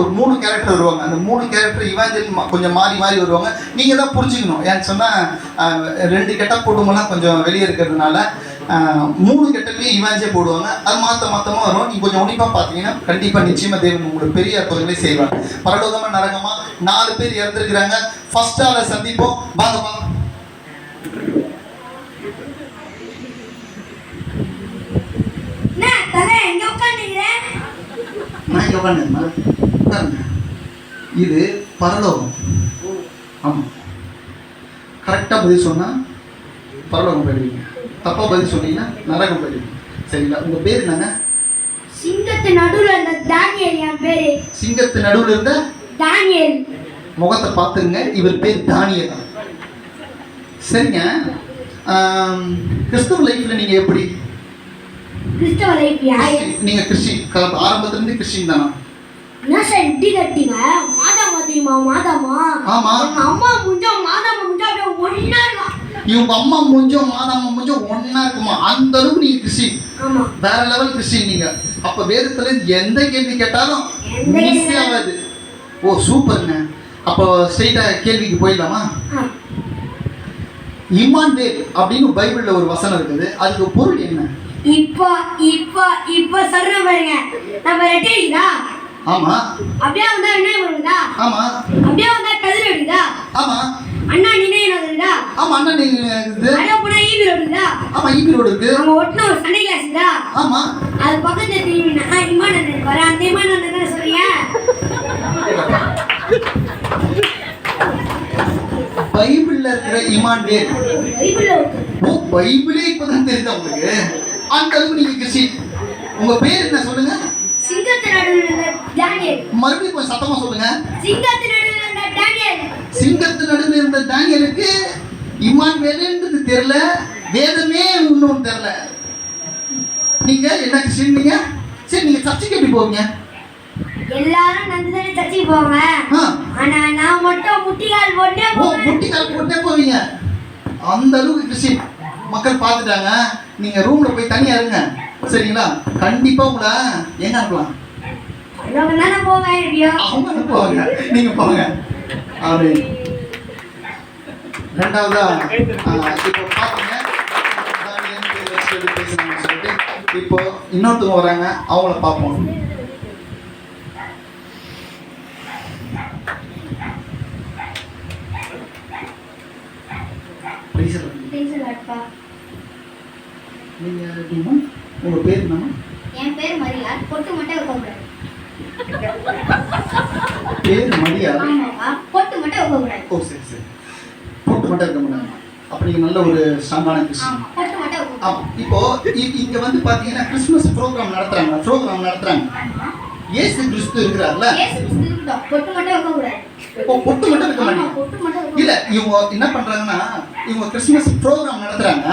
ஒரு மூணு கேரக்டர் வருவாங்க. அந்த மூணு கேரக்டர் இவாஞ்சல் கொஞ்சம் மாறி மாறி வருவாங்க. நீங்க தான் புரிஞ்சுக்கணும். ஏன்னு சொன்னா ஆஹ், ரெண்டு கெட்டப் போடும்போதெல்லாம் கொஞ்சம் வெளியே இருக்கிறதுனால மூணு கெட்டப்பையும் இவாஞ்சே போடுவாங்க. அது மாத்த மாத்தமா வரும். நீங்க கொஞ்சம் உன்னிப்பா பார்த்தீங்கன்னா கண்டிப்பா நிச்சயமா தேவன் உங்களுக்கு பெரிய அற்புதங்களை செய்வார். பரலோகமா நரகமா நாலு பேர் இறந்துருக்கிறாங்க. ஃபர்ஸ்ட் ஆளை சந்திப்போம். வாங்க வாங்க. தலை எங்க உட்காந்துக்கிறேன் நான் இங்க உட்காந்து உட்காருங்க இது பரலோகம். ஆமாம் கரெக்டாக பதில் சொன்னால் பரலோகம் போயிடுவீங்க. தப்பாக பதில் சொன்னீங்கன்னா நரகம் போயிடுவீங்க. சரிங்களா? உங்கள் பேர் என்னங்க? சிங்கத்து நடுவுல இருந்த தானியல் என் பேரு. சிங்கத்து நடுவில் இருந்த தானியல். முகத்தை பார்த்துங்க இவர் பேர் தானியல். சரிங்க. கிறிஸ்தவ லைஃப்பில் நீங்கள் எப்படி? கிறிஸ்தவ லைஃப் நீங்கள் கிறிஸ்டின் ஆரம்பத்துலேருந்து கிறிஸ்டின் தானா? என்ன சார் இடி கட்டிங்க? மாதாமா மாதாமா ஆமா. எங்க அம்மா முஞ்சா மாதாமா முஞ்சா அப்படியே ஒன்னா இவங்க அம்மா முஞ்சம் மாதாம்மா முஞ்சம் ஒன்றா இருக்குமா? அந்த அளவுக்கு நீங்கள் கிறிஸ்டின் ஆமா. வேற லெவல் கிறிஸ்டின் நீங்க. அப்ப வேதத்துல எந்த கேள்வி கேட்டாலும் ஆகாது ஓ சூப்பர்ங்க அப்போ ஸ்ட்ரெயிட்டா கேள்விக்கு போயிடலாமா? ஆ. இமான்வேல் அப்படின்னு பைபிள்ல ஒரு வசனம் இருக்குது. அதுக்கு பொருள் என்ன? இப்போ இப்போ இப்போ சொல்ற பாருங்க. நம்ம ரெட்டி அடிக்குதா ஆமா. அப்படியே வந்தா என்ன வருதா? ஆமா. அப்படியே வந்தா கதிர் அடிக்குதா ஆமா. அண்ணா நினைவு வருதா? ஆமா அண்ணன் நீங்க இது அட போனா ஈவி வருதா ஆமா ஈபி ரோடு இருக்கு. அவங்க ஒட்டின ஒரு சண்டை கிளாஸ் இருக்குதா ஆமா. அது பக்கத்துல திரும்பினா இமானந்தன் வர அந்த இமானந்தன் தானே சொல்றீங்க? பைபிள்ல இருக்கிற இமான்வேல். பைபிள்ல. ஓ பைபிளே இப்பதான் தெரியுது உங்களுக்கு? அந்த அளவுக்கு நீங்க கிறிஸ்டின் உங்க பேர் என்ன சொல்லுங்க? சிங்கத்து நடுவில் இருந்த டேனியல். மறுபடியும் கொஞ்சம் சத்தமா சொல்லுங்க. சிங்கத்து நடுவில் இருந்த டேனியல். சிங்கத்து நடுவில் இருந்த தானியலுக்கு இமான் வேலைன்றது தெரியல வேதமே இன்னும் தெரியல. நீங்க என்ன கிறிஸ்டின் சரி நீங்க சர்ச்சைக்கு எப்படி போவீங்க? எல்லாரும் நந்தனே சர்ச்சைக்கு போவாங்க. ஆனா நான் மட்டும் முட்டிகால் போட்டே போவேன். முட்டி கால் போட்டே போவீங்க. அந்த அளவுக்கு கிறிஸ்டின் மக்கள் பார்த்துட்டாங்க. நீங்க ரூம்ல போய் தனியா இருங்க. சரிங்களா கண்டிப்பா உங்களை எங்க அனுப்பலாம் அவங்க அனுப்புவாங்க நீங்க போங்க அப்படி ரெண்டாவதா இப்போ பாத்தீங்க தானியேல் பேர் வச்சுட்டு பேசணும்னு சொல்லிட்டு இப்போ இன்னொருத்தவங்க வராங்க அவங்கள பார்ப்போம். நீங்க எப்படிம்மா? உங்க பேர் என்னம்மா? என் பேர் மரியா. பொட்டு மட்டும் வைக்கக்கூடாது பேர் மரியா? ஆமாப்பா. பொட்டு மட்டும் வைக்கக்கூடாது ஓ சரி சரி. போட்டு மட்டும் இருக்க மாட்டாங்க அப்ப நீங்க நல்ல ஒரு ஸ்ட்ராங்கான கிறிஸ்டின் ஆமா பொட்டு மட்டும் ஆமா. இப்போ இங்க வந்து பாத்தீங்கன்னா கிறிஸ்துமஸ் ப்ரோக்ராம் நடத்துறாங்க. ப்ரோக்ராம் நடத்துறாங்க. இயேசு கிறிஸ்து இருக்கிறார்ல? ஏசு கிறிஸ்து இருக்கட்டும் பொட்டு மட்டும் வைக்கக்கூடாது பொட்டு மட்டும் இருக்க ஆமா மாட்டீங்க. இல்ல இவங்க என்ன பண்றாங்கன்னா இவங்க கிறிஸ்துமஸ் ப்ரோக்ராம் நடத்துறாங்க.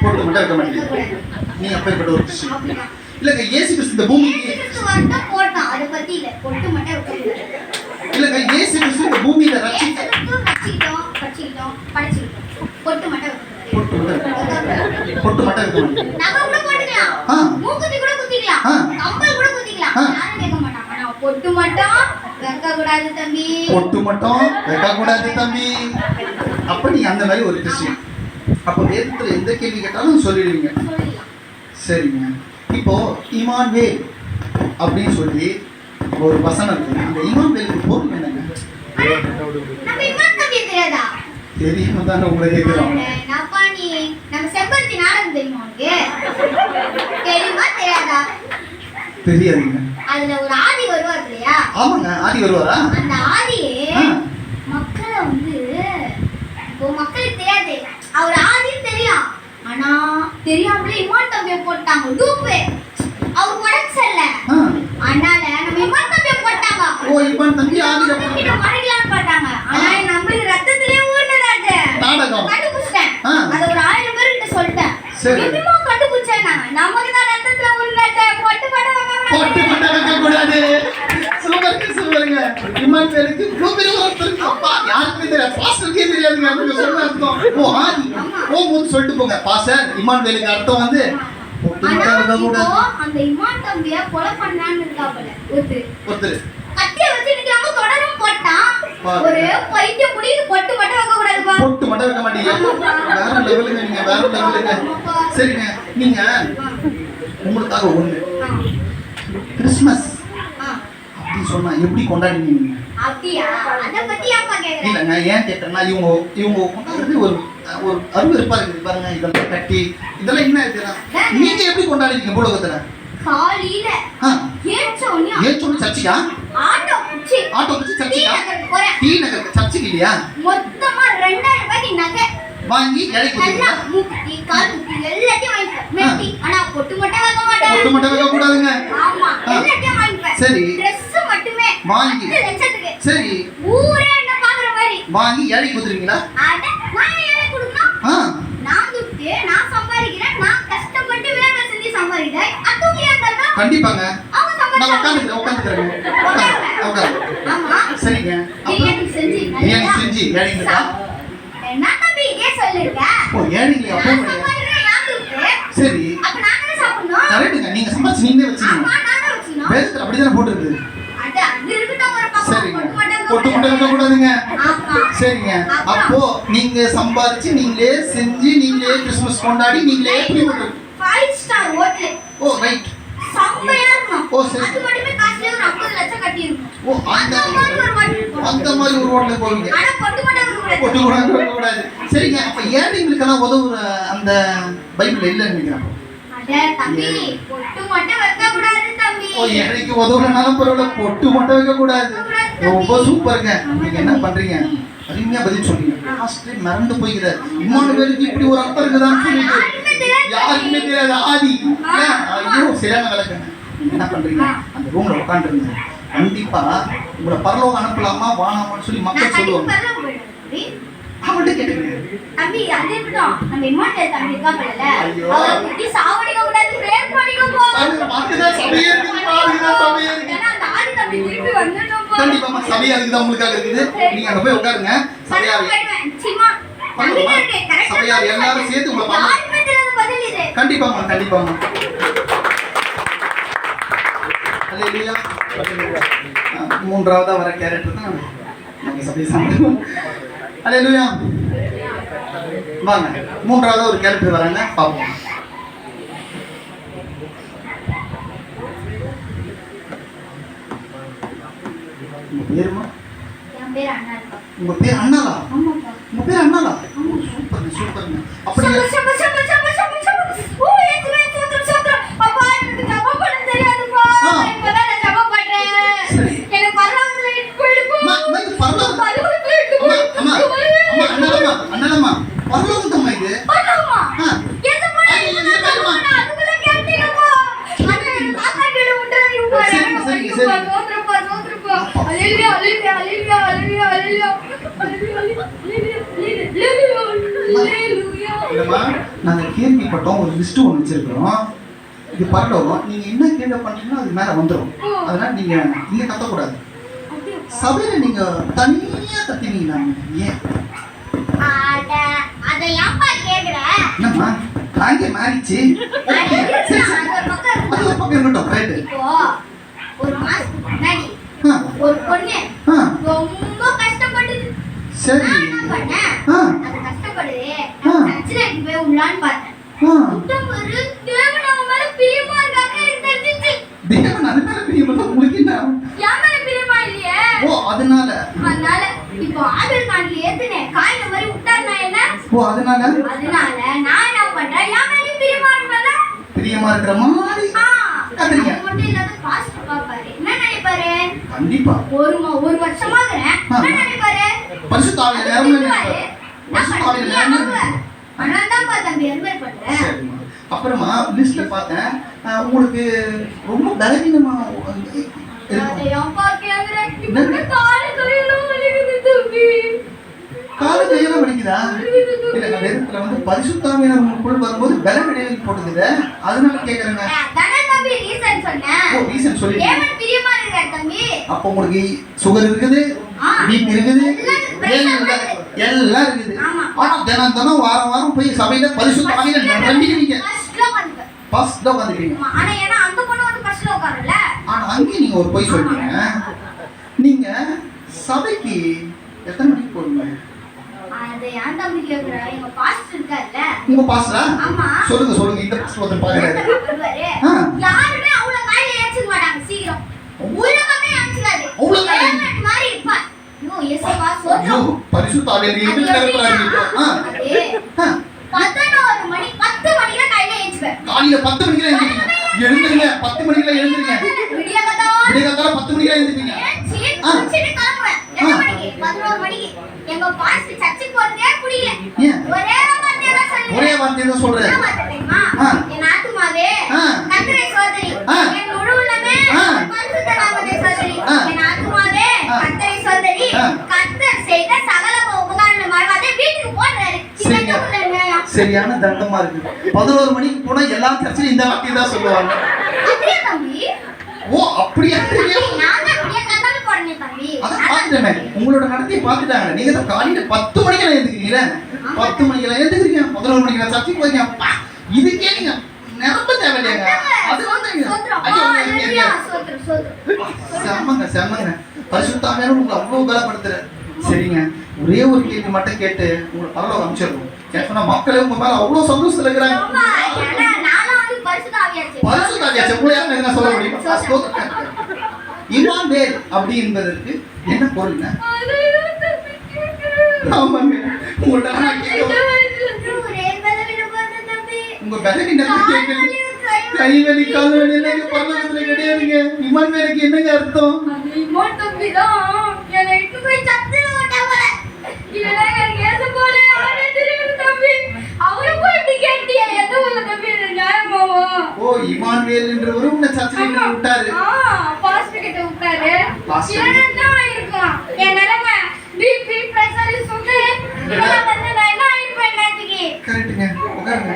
பொட்டு மட்டும் இருக்க மாட்டீங்க. நீங்க அப்பேற்பட்ட ஒரு அப்படிதான். இல்லங்க இயேசு கிறிஸ்து இந்த பூமிக்கு கிறிஸ்து வரட்டும் போட்டோம். அதை பத்தி இல்ல. பொட்டு மட்டும் வைக்கக்கூடாது இல்லங்க இயேசு கிறிஸ்து இந்த பூமியில பொட்டு மட்டும் பொட்டு மட்டும் இருக்க- மாட்டீங்க நகை கூட போட்டுக்கலாம். மூக்குத்தி கூட குத்திக்கலாம். கம்பல் கூட குத்திக்கலாம். யாரும் கேட்க மாட்டாங்க. பொட்டு மட்டும் வைக்க கூடாது தம்பி. பொட்டு மட்டும் வைக்க கூடாது தம்பி. அப்ப நீங்க அந்த மாதிரி ஒரு கிறிஸ்டின். அப்ப வேதத்துல எந்த கேள்வி கேட்டாலும் சொல்லிடுவீங்க. சரிங்க. இப்போ இமான்வேல் அப்படின்னு சொல்லி ஒரு வசனம் இருக்கு. அந்த இமான்வேலுக்கு பொருள் என்னங்க? இமான் தெரியும் தான் உங்களை கேட்கிறோம். தெரியாதுங்க. அதுல ஒரு ஆதி வருவார் இல்லையா? ஆமாங்க ஆதி வருவாரா? அந்த ஆதியே. மக்களை வந்து இப்போ மக்களுக்கு தெரியாது அவர் ஆதின்னு தெரியும் ஆனா தெரியாமலே இமான் தம்பியை போட்டாங்க. டூப்பு. அவர் உடம்பு சரியில்லை. அதனால நம்ம இமான் தம்பியை போட்டாங்க. ஓ இமான் தம்பி இமான் தம்பியை மறைக்கலாம்னு பார்த்தாங்க ஆனா நம்மளுக்கு ரத்தத்திலே ஊர்னதாச்சு நாடகம். கண்டுபிடிச்சிட்டேன். அத ஒரு ஆயிரம் பேர்கிட்ட சொல்லிட்டேன். சரி. எப்படிமா கண்டுபிடிச்சேன் நாங்க நமக்கு தான் ரத்தத்துல ஊர்னாச்சே பொட்டு படம் பொட்டு மட்டும் வைக்க கூடாது சூப்பருங்க இவ்வளோ பெரிய ஒருத்தர் அப்பா யாருக்குமே தெரியாது பாஸ்டருக்கே தெரியாதுங்க அப்படின்னு சொல்ல அர்த்தம். ஓ ஆதி. மூணு சொல்லிட்டு போங்க. பாஸ்டர் இமான்வேலுக்கு அர்த்தம் வந்து அந்த இமான் தம்பிய கொலை பண்ணான்னு இருக்காப்புல ஒருத்தர். ஒருத்தர். கத்திய வச்சு நிக்காம தொடரும் போட்டான் பாரு. ஒரு பைத்தியம் முடியுது பொட்டு மட்டும் வைக்க கூடாதுப்பா. பொட்டு மட்டும் வைக்க மாட்டீங்க. வேற லெவலுங்க நீங்க வேற லெவலுங்க ஆமாப்பா. சரிங்க. நீங்க உங்களுக்காக ஒண்ணு. கிறிஸ்மஸ். அப்படின்னு சொன்னா எப்படி கொண்டாடுவீங்க இல்லைங்க ஏன் கேட்டேன்னா இவங்க இவங்க கொண்டாடுறது ஒரு ஒரு அருவருப்பா இருக்குது பாருங்க இதெல்லாம் கட்டி இதெல்லாம் என்ன இருக்குன்னா நீங்க எப்படி கொண்டாடுவீங்க பூலோகத்துல? காலையில ஆ. ஏச்ச உடனே ஏன் சொல்லி சர்ச்சைக்கா? ஆட்டோ பிடிச்சி ஆட்டோ டீ சர்ச்சைக்கா? டீ இல்லையா? மொத்தமா ரெண்டாயிரம் ரூபாய்க்கு நகை. வாங்கி இலை நல்லா கொடுத்தீங்களா மூக்குத்தி கால் முட்டி எல்லாத்தையும் வாங்கிப்பேன். மெட்டி. ஆனா பொட்டு மட்டும் வைக்க மாட்டேன். பொட்டு மட்டும் வைக்க கூடாதுங்க. ஆமா ஆ. எல்லாத்தையும் வாங்கிப்பேன். சரி. மட்டுமே. வாங்கி. சரி. ஊரே என்ன பாக்குற மாதிரி. வாங்கி இலை கொடுத்துருவீங்களா? அட நான் எனக்கு கொடுக்கணும். ஆ. நான் துட்டு நான் சம்பாதிக்கிறேன் நான் கஷ்டப்பட்டு வேலை செஞ்சு சம்பாதிக்கிறேன். அதுவும் ஏன் தரணும் கண்டிப்பாங்க. நான் உட்காந்துக்கிறேன் உட்காந்துக்கிறேங்க. உட்காந்து ஆமா. சரிங்க. பிரியாணி செஞ்சு பிரியாணி செஞ்சு ஏழைங்களா என்ன தம்பி இதே சொல்லிருக்க? ஓ ஏழைங்களா நான் அப்போ சரி. அப்ப நாங்களே சாப்பிடணும். கரெக்டுங்க நீங்க சம்பாதிச்சு நீங்களே வச்சுக்கீங்க. வேதத்துல அப்படிதானே போட்டுருக்கு மட்டும் வைக்க கூடாதுங்க சரிங்க. அப்போ நீங்க சம்பாதிச்சு நீங்களே செஞ்சு நீங்களே கிறிஸ்மஸ் கொண்டாடி நீங்களே எப்படி பண்ணுறது ஃபைவ் ஸ்டார் ஹோட்டல் ஓ ரைட் செம்மையா ஓ, சரி. அது மட்டுமே காசுல ஒரு ஐம்பது லட்சம் கட்டி இருக்கும் ஓ அந்த மாதிரி. ஒரு ஹோட்டல் அந்த. மாதிரி ஒரு ஹோட்டலுக்கு போவீங்க ஆனா. பொட்டு கூட வைக்க கூடாது சரிங்க. அப்ப ஏழைங்களுக்கெல்லாம் உதவுற அந்த பைபிள் இல்லைன்னு நினைக்கிறேன். அட தம்பி பொட்டு மட்டும் வைக்க கூடாது எனக்கு ஓ உதவுறனாலும் பரவாயில்ல பொட்டு மட்டும் வைக்க கூடாது ரொம்ப சூப்பருங்க நீங்க என்ன பண்றீங்க? அருமையா பதில் சொல்றீங்க லாஸ்ட் மறந்து போய்கிறார். இம்மானுவேலுக்கு இப்படி ஒரு அர்த்தம் இருக்குதான்னு சொல்லிட்டு. யாருக்குமே தெரியாது ஆதி. ஐயோ சரியான விளக்குங்க என்ன பண்றீங்க? அந்த ரூம்ல உட்காந்துருங்க கண்டிப்பா உங்களை பரலோகம் அனுப்பலாமா வானாமான்னு சொல்லி மக்கள் சொல்லுவாங்க. அவன்கிட்ட கேட்டுங்க தம்பி அது இருக்கட்டும் நம்ம இம்மாட்டல் தம்பி இருக்காங்கல்ல ஐயோ. அவரை குட்டி சாவடிக்க கூடாது பிரேக் பண்ணிக்க போ. பாருங்க, பாருங்கதான் சபையே இருக்குது, பாருங்கதான் சபையே இருக்குது. ஏன்னா அந்த ஆதி தம்பி திருப்பி வந்துடணும் போ. கண்டிப்பாமா சபையா இருக்குது உங்களுக்காக இருக்குது. நீங்க அங்க போய் உட்காருங்க. சபையா சபையார் தான் எல்லாரும் சேர்த்து உங்களை இது. கண்டிப்பாமா கண்டிப்பாமா மூன்றாவதா வர கேரக்டர் தான் நம்ம சபையை சார்ந்தவங்க. அல்லேலூயா. வாங்க மூன்றாவதா ஒரு கேரக்டர் வராங்க பார்ப்போம் பேருமா. உங்க பேர் அண்ணாலா. உங்க பேர் அண்ணாலா சூப்பருங்க சூப்பருங்க அப்படி சப, சப, சப, சப, சப, சப. ஓ, இயேசுவே, ஸ்தோத்திரம், ஸ்தோத்திரம். அப்பா, எனக்கு ஜெபம் பண்ண தெரியாதுப்பா. ஆ. இப்பதான் நான் ஜெபம் பண்றேன். சரி. என்னை பரலோகத்துல இட்டுட்டு போயிடுப்பா. அம்மா, அம்மா, இது பரலோகம். பரலோகத்துல இட்டுட்டு அம்மா போயிடு. அம்மா அம்மா அண்ணலம்மா அண்ணலம்மா பரலோகம் தம்மா இது பரலோகமா? ஆ. எதுப்பா, ஐயோ, எனக்கு இது ஜெபம் பாரும்மா. பண்ண அதுக்குள்ள கேட்டீங்கப்பா. அண்ணா, எனக்கு தாத்தா கிட்ட விட்டுறாதீங்கப்பா. சரிங்க, எனக்கு சரிங்க, வைங்கப்பா. சரிங்க. ஸ்தோத்திரப்பா, ஸ்தோத்திரப்பா. அப்பா. அல்லேலூயா, அல்லேலூயா, அல்லேலூயா, அல்லேலூயா, அல்லேலூயா. அல்லேலூயா, அல்லேலூயா, அல்லேலூயா, அல்லேலூயா. இல்லம்மா நாங்க கேள்விப்பட்டோம் ஒரு லிஸ்ட் ஒன்று வச்சிருக்கிறோம். இது பரலோகம் நீங்க என்ன கேள்வி பண்ணீங்கன்னா அது மேல வந்துடும் அதனால நீங்க இங்க கத்தக்கூடாது? சபையில நீங்க தனியா கத்தினீங்களா? ஏன்? அட, அதை ஏன்பா கேக்குற? என்னம்மா? நாங்க மாறிச்சு. அது பக்கம் இருக்கட்டும் ரைட்டு இப்போ ஒரு மாசத்துக்கு முன்னாடி ஆ. ஒரு பொண்ணு ரொம்ப கஷ்டப்படுது சரி. நான் என்ன பண்ணேன்? ஆ. அது கஷ்டப்படுது ஆ. நான் சர்ச்சில் எடுத்து போய் உள்ளான்னு பார்த்தேன். ஆ. விட்டும் ஒரு தேவன் அவன் மேல பிரியமா இருக்காங்க எனக்கு தெரிஞ்சிச்சு. தேவன் அது மேல பிரியப்பட்ட உங்களுக்கு என்ன? என் மேல பிரியமா இல்லையே? ஓ அதனால. அதனால இப்போ ஆர்டர் கார்டுல ஏத்துனேன். காயின மாதிரி விட்டாரு நான் என்ன? ஓ அதனால? அதனால நான் என்ன பண்றேன்? என் பிரியமா இருப்பேன்ல. பிரியமா இருக்கிற மாதிரி ஆ, கத்துறீங்க. அது மட்டும் இல்லாத பாஸ்டர் பாப்பாரு என்ன நினைப்பாரு கண்டிப்பா ஒரு ஒரு வருஷமாகிறேன். ஆ. என்ன நினைப்பாரு பரிசுத்தாவிய நேரம் பரிசுத்தாவிய நேரம் தம்பி பண்றேன். அப்புறமா லிஸ்ட்ல பார்த்தேன். உங்களுக்கு ரொம்ப பலவீனமா காலு கையெல்லாம் வலிக்குது இல்ல நான் வேதத்துல வந்து பரிசுத்தாவியர் உங்களுக்குள் வரும்போது பல விடையில் போட்டுக்குது அதனால கேக்குறேங்க தம்பி reason சொன்னேன். ஓ ரீசன் சொல்லி தேவன் பிரியமா இருக்கிறார் தம்பி. அப்போ உங்களுக்கு சுகர் இருக்குது. பிபி இருக்குது எல்லாம் இருக்குது. ஆனா தினம் தினம் வாரம் வாரம் போய் சபையில பரிசுத்தாவியர் நிரம்பிக்கிறீங்க First ல வந்துட்டேன். ஃபர்ஸ்ட்ல உட்காந்துக்கிறீங்க. ஆனா ஏன்னா வந்து ஃபர்ஸ்ட்ல ஆனா அங்கேயும் நீங்க ஒரு பொய் சொல்றீங்க. நீங்க சபைக்கு எத்தனை மணிக்கு போவீங்க அது ஏன் தம்பி கேக்குற? எங்க பாஸ்ட் இருக்காருல்ல உங்க பாஸ்டரா? ஆமா. சொல்லுங்க சொல்லுங்க இந்த பாஸ்டர் வருவாரு. ஆ. யாருமே அவ்வளவு காலையில ஏஞ்சிக்க மாட்டாங்க சீக்கிரம். உலகமே ஏஞ்சிக்காது. அவ்வளவு காலையில? மாதிரி இருப்பா ஐயோ இயேசுவா சோத்திரம் பரிசுத்த. பதினோரு மணி பத்து மணிக்கு காலையில ஏஞ்சுப்பேன் காலையில பத்து மணிக்கு எழுந்திருக்கீங்க எழுந்துருங்க பத்து மணிக்கு எழுந்துருங்க. விடியகாத்தால விடியகாத்தால பத்து மணிக்கு எழுந்திருப்பீங்க ஏஞ்சி ஆ. குளிச்சுட்டு கிளம்புவேன். எத்தனை ஆ. மணிக்கு? பதினோரு மணிக்கு. எங்க பாஸ்ட் ஒரே வார்த்தையை தான் சொல்றேன் வார்த்தை. என் ஆத்துமாவே, ஆ. கர்த்தரை சோதரி. ஆ. என் முழு உள்ளமே, ஆ. பரிசுத்த நாமத்தை சோதரி. ஆ. என் ஆத்துமாவே, ஆ. கர்த்தரை சோதரி. ஆ. கர்த்தர் செய்த சகல உபகாரங்களை மறவாதே வீட்டுக்கு போடுறாரு. இது சரிங்க. என்ன உள்ள நியாயம்? சரியான தண்டமா இருக்கு பதினோரு மணிக்கு போனா எல்லா சர்ச்சிலும் இந்த வார்த்தையை தான் சொல்லுவாங்க உங்களோட நடத்தையை பார்த்துட்டாங்க. நீங்க தான் காலையில பத்து மணிக்கெல்லாம் எழுந்துக்கிறீங்களே பத்து மணிக்கெல்லாம் எழுந்துக்கிறீங்க பதினோரு மணிக்கெல்லாம் சர்ச்சுக்கு போறீங்க. அப்பா, இதுக்கே நீங்க நிரம்ப தேவையில்லைங்க அது வந்து. செம்மங்க செம்மங்க. பரிசுத்தாமையான உங்களை அவ்வளவு பலப்படுத்துற சரிங்க. ஒரே ஒரு கேள்வி மட்டும் கேட்டு உங்களை பரவாயில்ல அமைச்சிருக்கோம் கேட்டோம்னா மக்களே உங்க மேல அவ்வளவு சந்தோஷத்துல இருக்கிறாங்க. ஏன்னா. பரிசுத்தாவியாச்சு. உங்களை யாரும் என்ன சொல்ல முடியும்? ஸ்தோத்திரம். இமான் அப்படி என்பதற்கு என்ன பொருள்ங்க ஆமாங்க. உங்கள்ட்ட நான் உங்க பலவீனத்தை கேட்கறது கை வலி கால் கிடையாதுங்க. இமான் வேலுக்கு என்னங்க அர்த்தம்? அந்த தம்பி தான். என்னை இட்டு போய் சத்துல இல்லைன்னா எனக்கு ஏசு போல யாரே தெரியாது தம்பி. அவரை போய் இப்படி கேட்டியே, எந்த ஊர்ல தம்பி இது நியாயமாவா? ஓ இமான் வேல் என்றவர் உன்னை சர்ச்சையில். விட்டாரு pastor கிட்ட விட்டாரு. இல்லைன்னா என்ன ஆயிருக்கும்? என் நிலைமை இதெல்லாம் வந்து நான் என்ன ஆயிருப்பேன் நேத்துக்கு? கரெக்டுங்க உட்காருங்க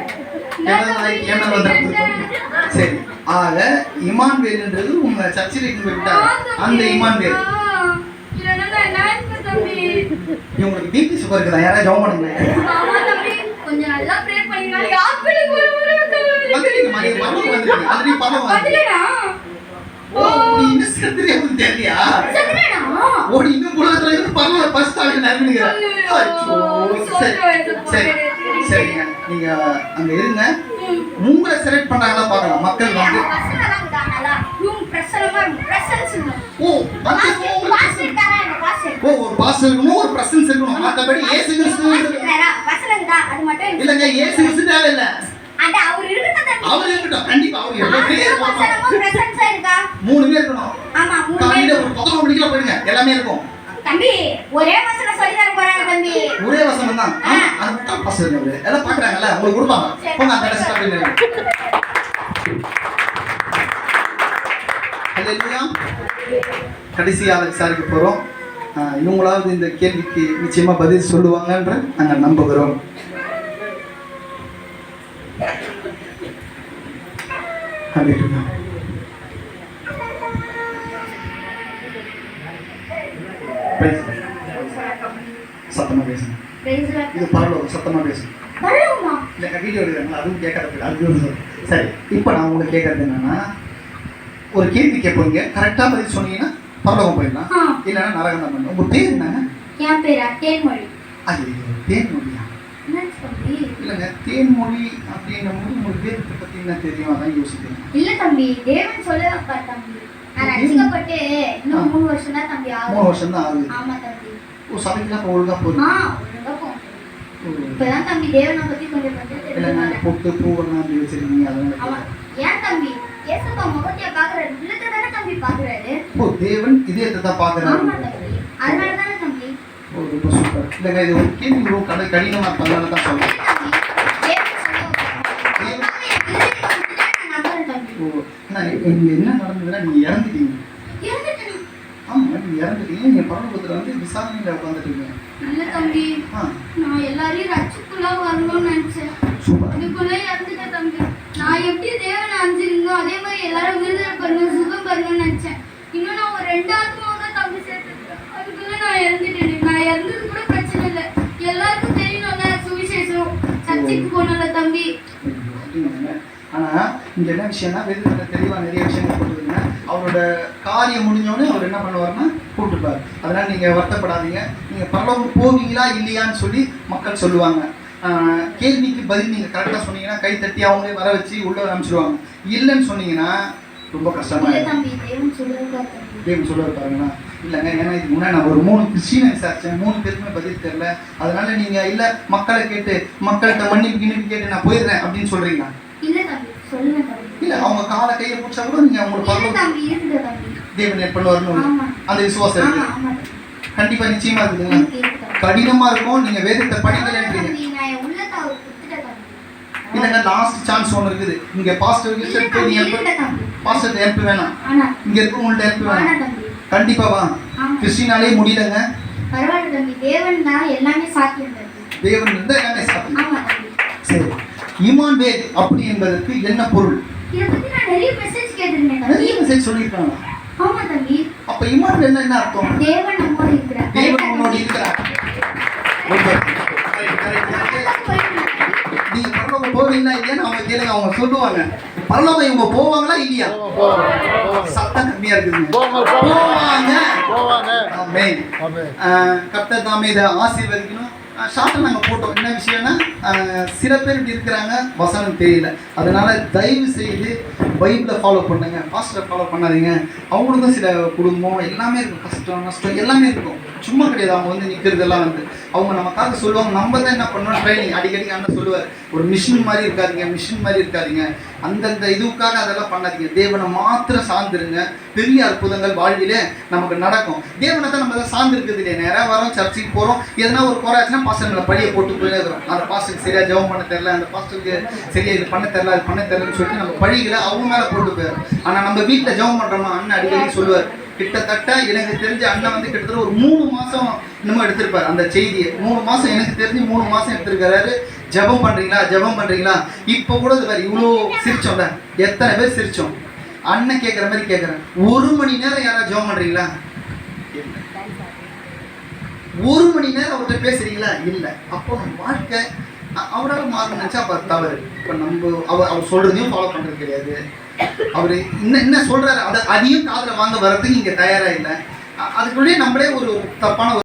என்ன வந்துருக்கு சரி ஆக இமான் வேல்ன்றது உங்க சர்ச்சில் இருந்து விட்டாரு. அந்த இமான் வேல் ஆ, இல்லைன்னா நான் என்ன ஆயிருப்பேன் தம்பி? இவங்களுக்கு பிபி சுகர் இருக்குதா யாராவது பண்ணுங்க ஆமா தம்பி, கொஞ்சம் நல்லா pray பண்ணீங்கன்னா யாருக்கும் ஒரு முறை தம்பி. வந்துட்டீங்க வந்துட்டீங்க ஆல்ரெடி? ஓ நீ இன்னும் தெரியலையா? ஓ நீ இன்னும் உலகத்துல இருந்து பரவ ஃபர்ஸ்ட் நம்பிடுகிற அச்சோ சரி சரி சரிங்க நீங்க அங்க இருங்க. ம். உங்களை செலக்ட் பண்ணாங்களா பார்க்கலாம். மக்கள் வந்து. ஓ. ஓ ஒரு பாஸ் இருக்கணும் ஒரு பிரசன்ஸ் இருக்கணும். மற்றபடி ஏசு கிறிஸ்து. இல்லங்க ஏசு கிறிஸ்து தேவையில்ல அவர் இருக்கட்டும் தம்பி. அவர் இருக்கட்டும். கண்டிப்பா அவர் இருக்கா? மூணு பேர் இருக்கணும். ஆமா, மூணு பேர். ஒரு பதினொரு மணிக்கெல்லாம் போயிடுங்க. எல்லாமே இருக்கும். தம்பி ஒரே வசனம் சொல்லி தர போறாங்க தம்பி. ஒரே வசனம் தான். அது முட்டாள் பாஸ் அவரு. எல்லாம் பாக்குறாங்கல்ல உங்களுக்கு கொடுப்பாங்க. போங்க அந்த இடத்துல அப்படின்னு ஹalleluya. கடைசியாக விசாரிக்க போறோம். இவங்களாவது இந்த கேள்விக்கு நிச்சயமா பதில் சொல்லுவாங்கன்ற நாங்க நம்புகிறோம். சத்தமா பேசுங்க. இது பரவாயில்ல சத்தமா பேசுங்க. இல்லைங்க வீடியோ எடுக்கிறாங்களா அதுவும் கேட்கறது அது சரி இப்போ நான் உங்களுக்கு கேட்கறது என்னன்னா ஒரு கேள்வி கேட்பீங்க கரெக்டாக பதில் சொன்னீங்கன்னா பரலோகம் போயிடலாம். இல்லைன்னா நரகம் தான் பண்ணலாம் உங்க பேர் என்னங்க என் பேரா? தேன்மொழி. அது தேன்மொழியா? என்ன இல்லைங்க தேன்மொழி அப்படின்னும் போது உங்களுக்கு வேதத்தை பற்றி என்ன தெரியும்? அதான் யோசிக்கிறேன். இல்ல தம்பி தேவன் சொல்ல வைப்பார் தம்பி. நான் ரசிக்கப்பட்டு இன்னும் மூணு வருஷம் தான் தம்பி மூணு ஆகும் வருஷம் தான் ஆகுது. ஆமா தம்பி. ஒரு சபைக்கெல்லாம் இப்போ ஒழுங்கா போகுது ஆ ஒழுங்கா போகும் இப்பதான் தம்பி தேவனை பத்தி கொஞ்சம் கொஞ்சம் தெரிஞ்சுக்கிறேன் பொட்டு பூவெல்லாம் அப்படி வச்சிருக்கீங்க அதெல்லாம் ஏன் தம்பி? ஏசப்பா முகத்தைய பாக்குறாரு. உள்ளத்தை தானே தம்பி பாக்குறாரு. ஓ தேவன் இதயத்தை தான் ஆமா தம்பி. அதனால தானே தம்பி. ஓ ரொம்ப சூப்பர் இல்லைங்க இது ஒரு கேள்வி கடினமாக பண்ணால தான் சொல்றேன். ஓ நான் இங்க என்ன நடந்ததுன்னா நீங்க இறந்துட்டீங்க. இருந்துட்டேனா? ஆமா நீங்க இறந்துட்டீங்க. நீங்க பரலோகத்துல வந்து விசாரணையில உட்காந்துட்டீங்க இல்ல தம்பி. நான் எல்லாரையும் ரட்சிக்குள்ள வரணும்னு நினைச்சேன். அதுக்குள்ள இறந்துட்டேன் தம்பி. நான் எப்படி தேவனை அஞ்சிருந்தோ அதே மாதிரி எல்லாரும் விருதுல பெறணும் சுகம் பெறணும்னு நினைச்சேன். இன்னும் நான் ஒரு ரெண்டு ஆத்மாவை தான் தம்பி சேர்த்துருக்கேன். அதுக்குள்ள நான் இறந்துட்டேன். நான் இறந்தது கூட பிரச்சனை இல்லை. எல்லாருக்கும் தெரியணும்ல சுவிசேஷம். சர்ச்சைக்கு போனல தம்பி. இங்கே என்ன விஷயம்னா வேதத்தில் தெளிவாக நிறைய விஷயங்கள் போட்டுருங்க அவரோட காரியம் முடிஞ்சோடனே அவர் என்ன பண்ணுவார்னா கூப்பிட்டுப்பார். அதனால் நீங்கள் வருத்தப்படாதீங்க. நீங்கள் பரலோகம் போவீங்களா இல்லையான்னு சொல்லி மக்கள் சொல்லுவாங்க. கேள்விக்கு பதில் நீங்கள் கரெக்டாக சொன்னீங்கன்னா கை தட்டி அவங்களே வர வச்சு உள்ளே அனுப்பிச்சிடுவாங்க. இல்லைன்னு சொன்னீங்கன்னா ரொம்ப கஷ்டமாக தேவன் சொல்லுவார் பாருங்களா இல்லைங்க ஏன்னா இதுக்கு முன்னாடி நான் ஒரு மூணு கிறிஸ்டினை விசாரிச்சேன் மூணு பேருக்குமே பதில் தெரியல. அதனால நீங்கள் இல்லை மக்களை கேட்டு மக்கள்கிட்ட மன்னிப்பு கிண்ணிப்பு கேட்டு நான் போயிடுறேன் அப்படின்னு சொல்கிறீங்களா இல்ல அவங்க காலை கையை பிடிச்சா கூட தம்பி இருக்குது தம்பி. தேவன் ஏற்படுவார்னு அந்த விசுவாசம் இருக்கு. கண்டிப்பாக நிச்சயமா இருக்கு தம்பி. கடினமா இருக்கும். நீங்க வேதத்தை படிக்கலன்றீங்க. இல்லைங்க லாஸ்ட் சான்ஸ் ஒன்று இருக்குது. இங்க பாஸ்டர் கிறிஸ்டர் தம்பி, நீ ஹெல்ப். பாஸ்டர் ஹெல்ப் வேணாம். இங்க இருக்கவங்கள்ட்ட ஹெல்ப் ஆனா வேணாம் கண்டிப்பா வா. ஆமா. கிறிஸ்டினாலே முடியலங்க. பரவாயில்ல தம்பி. தேவன் தான் எல்லாமே சாத்தியம் தேவன் இருந்தா எல்லாமே தம்பி. சரி. இமான்வேல் அப்படி என்பதற்கு என்ன பொருள்? நிறைய மெசேஜ் கேட்டிருந்தேன் சொல்லியிருக்காங்க. ஆமா தம்பி. அப்ப இமான்வேல் என்ன அர்த்தம்? தேவன் நம்மோடு இருக்கிறார். இருக்கிறார். நீங்க பரலோகம் போவீங்களா இல்லையான்னு அவங்க கேளுங்க அவங்க சொல்லுவாங்க. பரலோகம் இவங்க போவாங்களா இல்லையா? சத்தம் கம்மியா இருக்குதுங்க. போவாங்க போவாங்க. கர்த்தர் தாமே இதை ஆசீர்வதிக்கணும். ஷார்ட்டாக நாங்கள் போட்டோம். என்ன விஷயம்னா சில பேர் இப்படி இருக்கிறாங்க வசனம் தெரியல. அதனால் தயவு செய்து பைபிளை ஃபாலோ பண்ணுங்க. பாஸ்டரை ஃபாலோ பண்ணாதீங்க. அவங்களுக்கும் சில குடும்பம் எல்லாமே இருக்கும். கஷ்டம் நஷ்டம் எல்லாமே இருக்கும். சும்மா கிடையாது. அவங்க வந்து நிற்கிறதெல்லாம் வந்து. அவங்க நமக்காக சொல்லுவாங்க. நம்ம தான் என்ன பண்ணோம் ட்ரைனிங் அடிக்கடி அண்ணன் சொல்லுவார். ஒரு மிஷின் மாதிரி இருக்காதிங்க மிஷின் மாதிரி இருக்காதிங்க. அந்தந்த இதுக்காக அதெல்லாம் பண்ணாதீங்க. தேவனை மாத்திரம் சார்ந்துருங்க. பெரிய அற்புதங்கள் வாழ்விலே நமக்கு நடக்கும். தேவனை தான் நம்ம தான் சார்ந்துருக்குது இல்லையா. நேராக வரோம் சர்ச்சுக்கு போகிறோம் எதனா ஒரு குறை ஆச்சுன்னா பாஸ்டர்களை படியை போட்டு போயிட்டே இருக்கிறோம். அந்த பாஸ்டருக்கு சரியாக ஜெபம் பண்ண தெரில அந்த பாஸ்டருக்கு சரியா இது பண்ண தெரில அது பண்ண தெரிலன்னு சொல்லிட்டு நம்ம பழிகளை அவங்க மேலே போட்டு போயிடும் ஆனால் நம்ம வீட்டில் ஜெபம் பண்ணுறோமா அண்ணன் அடிக்கடி சொல்லுவார். கிட்டத்தட்ட எனக்கு தெரிஞ்ச அண்ணன் வந்து கிட்டத்தட்ட ஒரு மூணு மாசம் இன்னமும் எடுத்திருப்பாரு அந்த செய்தியை. மூணு மாசம் எனக்கு தெரிஞ்சு மூணு மாசம் எடுத்திருக்காரு ஜெபம் பண்றீங்களா? ஜெபம் பண்றீங்களா? இப்போ கூட இது இவ்வளோ சிரிச்சோம்ல. எத்தனை பேர் சிரிச்சோம்? அண்ணன் கேட்குற மாதிரி கேட்குறேன் ஒரு மணி நேரம் யாராவது ஜெபம் பண்றீங்களா? ஒரு மணி நேரம் அவர்கிட்ட பேசுறீங்களா? இல்லை. அப்போ நம்ம வாழ்க்கை அவரால் மாறணுச்சா நினச்சா அப்போ தவறு. இப்போ நம்ம அவர் அவர் சொல்றதையும் ஃபாலோ பண்ணுறது கிடையாது. அவர் இன்னும் என்ன சொல்றாரு? அதை அதையும் காதில் வாங்க வர்றதுக்கு இங்கே தயாரா இல்லை. அதுக்குள்ளேயே நம்மளே ஒரு ஒரு தப்பான ஒரு